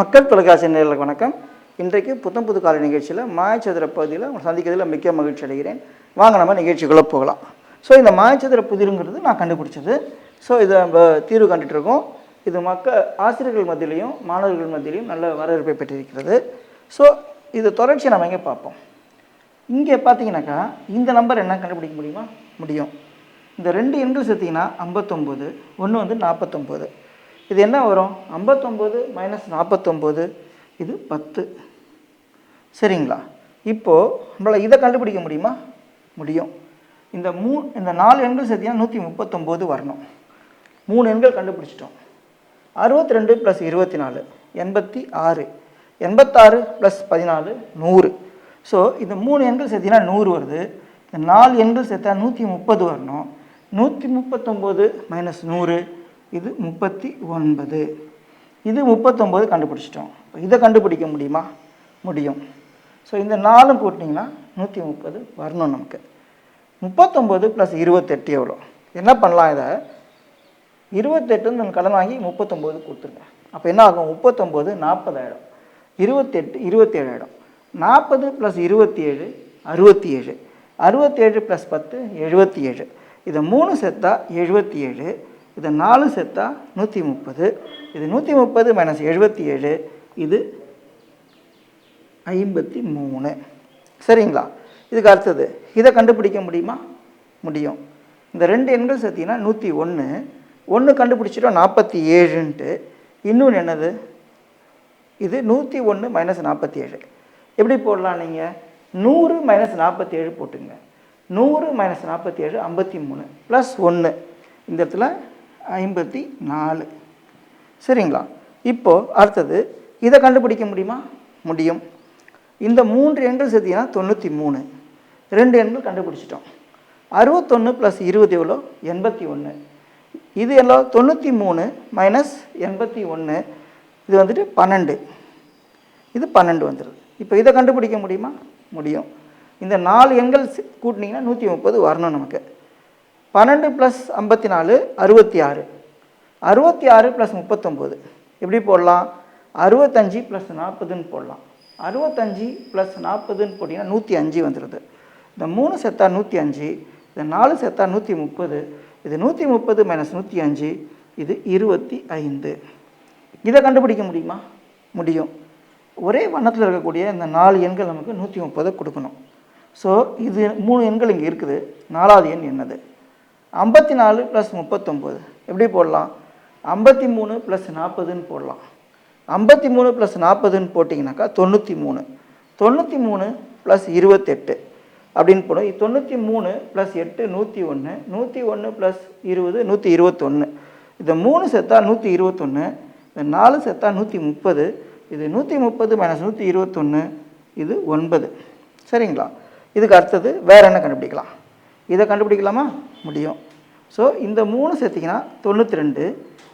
மக்கள் தொலைக்காட்சி நேயர்களுக்கு வணக்கம். இன்றைக்கு புத்தம் புது காலை நிகழ்ச்சியில் மாயச்சதுர பகுதியில் உங்களை சந்திக்கிறதுல மிக்க மகிழ்ச்சி அடைகிறேன். வாங்க நம்ம நிகழ்ச்சிக்குள்ளே போகலாம். ஸோ இந்த மாயச்சதுர புதிருங்கிறது நான் கண்டுபிடிச்சது. ஸோ இதை நம்ம தீர்வு கண்டுட்ருக்கோம் இது மக்கள் ஆசிரியர்கள் மத்தியிலையும் மாணவர்கள் மத்தியிலையும் நல்ல வரவேற்பை பெற்றிருக்கிறது. ஸோ இது தொடர்ச்சியை நம்ம எங்கே பார்ப்போம்? இங்கே பார்த்தீங்கன்னாக்கா இந்த நம்பர் என்ன கண்டுபிடிக்க முடியுமா? முடியும். இந்த ரெண்டு எண்கள் சேர்த்திங்கன்னா ஐம்பத்தொம்போது ஒன்று வந்து நாற்பத்தொம்போது இது என்ன வரும்? ஐம்பத்தொம்போது மைனஸ் நாற்பத்தொம்போது இது பத்து. சரிங்களா? இப்போது நம்மளால் இதை கண்டுபிடிக்க முடியுமா? முடியும். இந்த மூ இந்த நாலு எண்கள் சேர்த்திங்கன்னா நூற்றி முப்பத்தொம்போது வரணும். மூணு எண்கள் கண்டுபிடிச்சிட்டோம். அறுபத்தி ரெண்டு ப்ளஸ் இருபத்தி நாலு எண்பத்தி ஆறு. எண்பத்தாறு ப்ளஸ் பதினாலு நூறு. ஸோ இந்த மூணு எண்கள் சேர்த்திங்கன்னா நூறு வருது. இந்த நாலு எண்கள் சேர்த்தா நூற்றி முப்பது வரணும். நூற்றி முப்பத்தொம்போது மைனஸ் நூறு. இது முப்பத்தி ஒன்பது. இது முப்பத்தொம்போது கண்டுபிடிச்சிட்டோம். இப்போ இதை கண்டுபிடிக்க முடியுமா? முடியும். ஸோ இந்த நாலும் கூட்டினீங்கன்னா நூற்றி முப்பது வரணும் நமக்கு. முப்பத்தொம்போது ப்ளஸ் இருபத்தெட்டு எவ்வளோ? என்ன பண்ணலாம் இதை? இருபத்தெட்டு நான் கடன் வாங்கி முப்பத்தொம்போது கொடுத்துருங்க. அப்போ என்ன ஆகும்? முப்பத்தொம்போது நாற்பதாயிரம். இருபத்தெட்டு இருபத்தேழு ஆயிடும் நாற்பது ப்ளஸ் இருபத்தி ஏழு அறுபத்தி ஏழு அறுபத்தேழு ப்ளஸ் பத்து எழுபத்தி ஏழு இதை மூணு செத்தா எழுபத்தி ஏழு இதை நாலு செத்தா நூற்றி முப்பது இது நூற்றி முப்பது மைனஸ் எழுபத்தி ஏழு. இது ஐம்பத்தி மூணு. சரிங்களா? இதுக்கு அடுத்தது இதை கண்டுபிடிக்க முடியுமா? முடியும். இந்த ரெண்டு எண்கள் சேர்த்திங்கன்னா நூற்றி ஒன்று ஒன்று கண்டுபிடிச்சிட்டோம் நாற்பத்தி ஏழுன்ட்டு. இன்னொன்று என்னது? இது நூற்றி ஒன்று மைனஸ் நாற்பத்தி ஏழு. எப்படி போடலாம் நீங்கள் நூறு மைனஸ் நாற்பத்தி ஏழு போட்டுங்க. நூறு மைனஸ் நாற்பத்தி ஏழு ஐம்பத்தி மூணு. ப்ளஸ் ஒன்று இந்த இடத்துல ஐம்பத்தி நாலு. சரிங்களா? இப்போது அடுத்தது இதை கண்டுபிடிக்க முடியுமா? முடியும். இந்த மூன்று எண்கள் சேர்த்திங்கன்னா தொண்ணூற்றி மூணு. ரெண்டு எண்கள் கண்டுபிடிச்சிட்டோம். அறுபத்தொன்று ப்ளஸ் இருபது எவ்வளோ? எண்பத்தி ஒன்று இது எல்லாம் தொண்ணூற்றி மூணு மைனஸ் எண்பத்தி ஒன்று இது வந்துட்டு பன்னெண்டு. இது பன்னெண்டு வந்துடுது இப்போ இதை கண்டுபிடிக்க முடியுமா? முடியும். இந்த நாலு எண்கள் கூட்டினீங்கன்னா நூற்றி முப்பது வரணும் நமக்கு. பன்னெண்டு ப்ளஸ் ஐம்பத்தி நாலு அறுபத்தி ஆறு அறுபத்தி ஆறு ப்ளஸ் முப்பத்தொம்போது. எப்படி போடலாம்? அறுபத்தஞ்சி ப்ளஸ் நாற்பதுன்னு போடலாம். அறுபத்தஞ்சி ப்ளஸ் நாற்பதுன்னு போட்டிங்கன்னா நூற்றி அஞ்சு வந்துடுது இந்த மூணு செத்தா நூற்றி அஞ்சு இந்த நாலு செத்தா நூற்றி முப்பது இது நூற்றி முப்பது மைனஸ் நூற்றி அஞ்சு இது இருபத்தி ஐந்து இதை கண்டுபிடிக்க முடியுமா? முடியும். ஒரே வண்ணத்தில் இருக்கக்கூடிய இந்த நாலு எண்கள் நமக்கு நூற்றி முப்பதை கொடுக்கணும். ஸோ இது மூணு எண்கள் இங்கே இருக்குது. நாலாவது எண் என்னது? ஐம்பத்தி நாலு ப்ளஸ் முப்பத்தொம்போது. எப்படி போடலாம்? ஐம்பத்தி மூணு ப்ளஸ் நாற்பதுன்னு போடலாம். ஐம்பத்தி மூணு ப்ளஸ் நாற்பதுன்னு போட்டிங்கனாக்கா தொண்ணூற்றி மூணு. தொண்ணூற்றி மூணு ப்ளஸ் இருபத்தெட்டு. அப்படின்னு போடும் தொண்ணூற்றி மூணு ப்ளஸ் எட்டு நூற்றி ஒன்று நூற்றி ஒன்று ப்ளஸ் இருபது நூற்றி இருபத்தொன்று இந்த மூணு செத்தா நூற்றி இருபத்தொன்று இந்த நாலு செத்தா நூற்றி முப்பது. இது நூற்றி முப்பது மைனஸ் நூற்றி இருபத்தொன்று இது ஒன்பது. சரிங்களா? இதுக்கு அடுத்தது வேறு என்ன கண்டுபிடிக்கலாம்? இதை கண்டுபிடிக்கலாமா? முடியும். ஸோ இந்த மூணு சேர்த்திங்கன்னா தொண்ணூற்றி ரெண்டு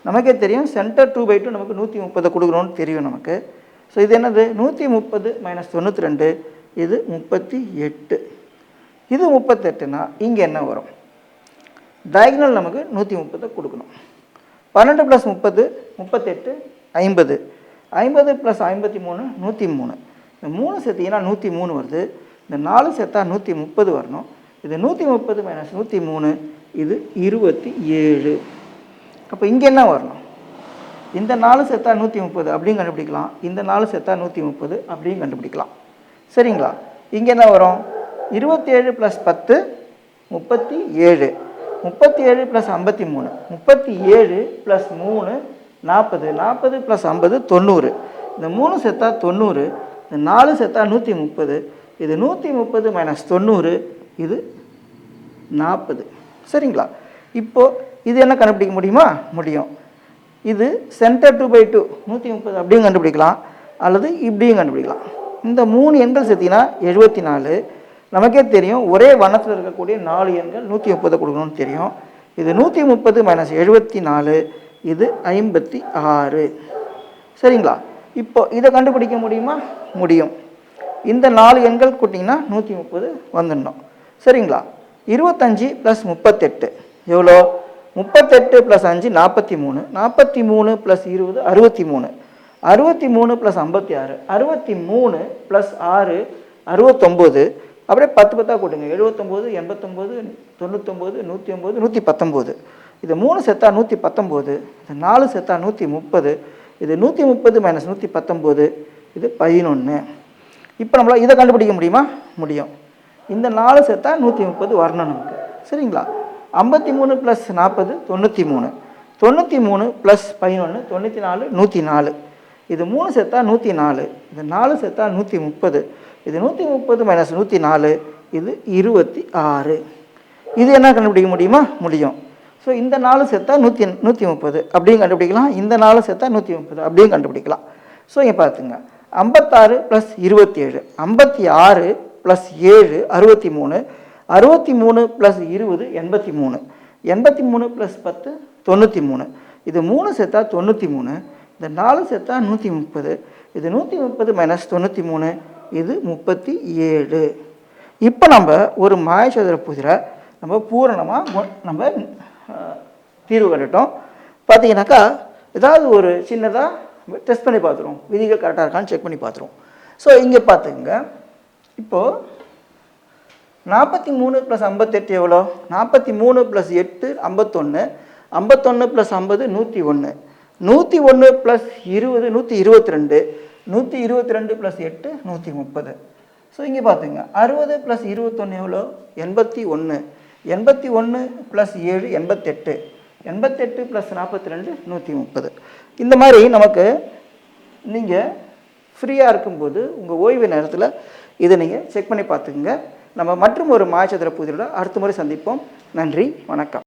நமக்கே தெரியும் சென்டர் டூ பை டூ நமக்கு நூற்றி முப்பதை கொடுக்குறோன்னு தெரியும் நமக்கு. ஸோ இது என்னது? நூற்றி முப்பது மைனஸ் தொண்ணூற்றி ரெண்டு இது முப்பத்தி எட்டு இது முப்பத்தெட்டுனா இங்கே என்ன வரும்? டயக்னல் நமக்கு நூற்றி முப்பதை கொடுக்கணும். பன்னெண்டு ப்ளஸ் முப்பது முப்பத்தெட்டு ஐம்பது. ஐம்பது ப்ளஸ் ஐம்பத்தி மூணு நூற்றி மூணு இந்த மூணு சேர்த்திங்கன்னா நூற்றி மூணு வருது. இந்த நாலு சேர்த்தா நூற்றி முப்பது வரணும். இது நூற்றி முப்பது மைனஸ் நூற்றி மூணு இது இருபத்தி ஏழு. அப்போ இங்கே என்ன வரணும்? இந்த நாலு செத்தா நூற்றி முப்பது அப்படியும் கண்டுபிடிக்கலாம். இந்த நாலு செத்தா நூற்றி முப்பது அப்படியும் கண்டுபிடிக்கலாம். சரிங்களா? இங்கே என்ன வரும்? இருபத்தி ஏழு ப்ளஸ் பத்து முப்பத்தி ஏழு. முப்பத்தி ஏழு ப்ளஸ் ஐம்பத்தி மூணு. முப்பத்தி ஏழு ப்ளஸ் மூணு நாற்பது. நாற்பது ப்ளஸ் ஐம்பது தொண்ணூறு. இந்த மூணு செத்தா தொண்ணூறு. இந்த நாலு செத்தா நூற்றி முப்பது இது நூற்றி முப்பது மைனஸ் தொண்ணூறு. இது நாற்பது. சரிங்களா? இப்போது இது என்ன கண்டுபிடிக்க முடியுமா? முடியும். இது சென்டர் டூ பை டூ நூற்றி முப்பது அப்படியும் கண்டுபிடிக்கலாம். அல்லது இப்படியும் கண்டுபிடிக்கலாம். இந்த மூணு எண்கள் சேர்த்திங்கன்னா எழுபத்தி நாலு நமக்கே தெரியும் ஒரே வண்ணத்தில் இருக்கக்கூடிய நாலு எண்கள் நூற்றி முப்பது கொடுக்கணும்னு தெரியும். இது நூற்றி முப்பது மைனஸ் எழுபத்தி நாலு இது ஐம்பத்தி ஆறு சரிங்களா? இப்போ இதை கண்டுபிடிக்க முடியுமா? முடியும். இந்த நாலு எண்கள் கூட்டிங்கன்னா நூற்றி முப்பது வந்துடணும். சரிங்களா? இருபத்தஞ்சி ப்ளஸ் முப்பத்தெட்டு. எவ்வளோ? முப்பத்தெட்டு ப்ளஸ் அஞ்சு நாற்பத்தி மூணு நாற்பத்தி மூணு ப்ளஸ் இருபது அறுபத்தி மூணு அறுபத்தி மூணு ப்ளஸ் ஐம்பத்தி ஆறு அறுபத்தி மூணு ப்ளஸ் ஆறு அறுபத்தொம்போது. அப்படியே பத்து பத்தாக கூட்டுங்க. எழுபத்தொம்போது எண்பத்தொம்போது தொண்ணூத்தொம்போது நூற்றி ஒம்பது நூற்றி பத்தொம்போது இது மூணு செத்தா நூற்றி பத்தொம்போது இது நாலு செத்தா நூற்றி முப்பது இது நூற்றி முப்பது மைனஸ் நூற்றி பத்தொம்போது இது பதினொன்று இப்போ நம்மளால் இதை கண்டுபிடிக்க முடியுமா? முடியும். இந்த நாலு சேர்த்தா நூற்றி முப்பது வரணும் நமக்கு. சரிங்களா? ஐம்பத்தி மூணு ப்ளஸ் நாற்பது தொண்ணூற்றி மூணு. தொண்ணூற்றி மூணு ப்ளஸ் பதினொன்று தொண்ணூற்றி நாலு நூற்றி நாலு. இது மூணு சேர்த்தா நூற்றி நாலு. இது நாலு சேர்த்தா நூற்றி முப்பது. இது நூற்றி முப்பது மைனஸ் நூற்றி நாலு இது இருபத்தி ஆறு. இது என்ன கண்டுபிடிக்க முடியுமா? முடியும். ஸோ இந்த நாலு சேர்த்தா நூற்றி நூற்றி முப்பது. அப்படியும் கண்டுபிடிக்கலாம். இந்த நாலு சேர்த்தா நூற்றி முப்பது. அப்படியும் கண்டுபிடிக்கலாம். ஸோ இங்கே பார்த்துங்க ஐம்பத்தாறு ப்ளஸ் இருபத்தி ஏழு ஐம்பத்தி ஆறு ப்ளஸ் ஏழு அறுபத்தி மூணு அறுபத்தி மூணு ப்ளஸ் இருபது எண்பத்தி மூணு எண்பத்தி மூணு ப்ளஸ் பத்து தொண்ணூற்றி மூணு இது மூணு சேர்த்தா தொண்ணூற்றி மூணு இந்த நாலு சேர்த்தா நூற்றி முப்பது இது நூற்றி முப்பது மைனஸ் தொண்ணூற்றி மூணு இது முப்பத்தி ஏழு. இப்போ நம்ம ஒரு மாயசதுர புதிரை நம்ம பூரணமாக நம்ம தீர்வு கண்டுட்டோம். பார்த்தீங்கன்னாக்கா ஏதாவது ஒரு சின்னதாக டெஸ்ட் பண்ணி பார்த்துருவோம். விதிகள் கரெக்டாக இருக்கான்னு செக் பண்ணி பார்த்துருவோம். ஸோ இங்கே பார்த்துங்க இப்போது நாற்பத்தி மூணு ப்ளஸ் ஐம்பத்தெட்டு எவ்வளோ? நாற்பத்தி மூணு ப்ளஸ் எட்டு ஐம்பத்தொன்று ஐம்பத்தொன்று ப்ளஸ் ஐம்பது நூற்றி ஒன்று நூற்றி ஒன்று ப்ளஸ் இருபது நூற்றி இருபத்தி ரெண்டு. நூற்றி இருபத்தி ரெண்டு ப்ளஸ் எட்டு நூற்றி முப்பது. ஸோ இங்கே பார்த்துங்க அறுபது ப்ளஸ் இருபத்தொன்று எவ்வளோ? எண்பத்தி ஒன்று எண்பத்தி ஒன்று ப்ளஸ் ஏழு எண்பத்தெட்டு. எண்பத்தெட்டு ப்ளஸ் நாற்பத்தி ரெண்டு நூற்றி முப்பது. இந்த மாதிரி நமக்கு நீங்கள் ஃப்ரீயாக இருக்கும்போது உங்கள் ஓய்வு நேரத்தில் இதை நீங்கள் செக் பண்ணி பார்த்துக்குங்க. நம்ம மற்றும் ஒரு மாயச்சதுர பூஜையில் அடுத்த முறை சந்திப்போம். நன்றி வணக்கம்.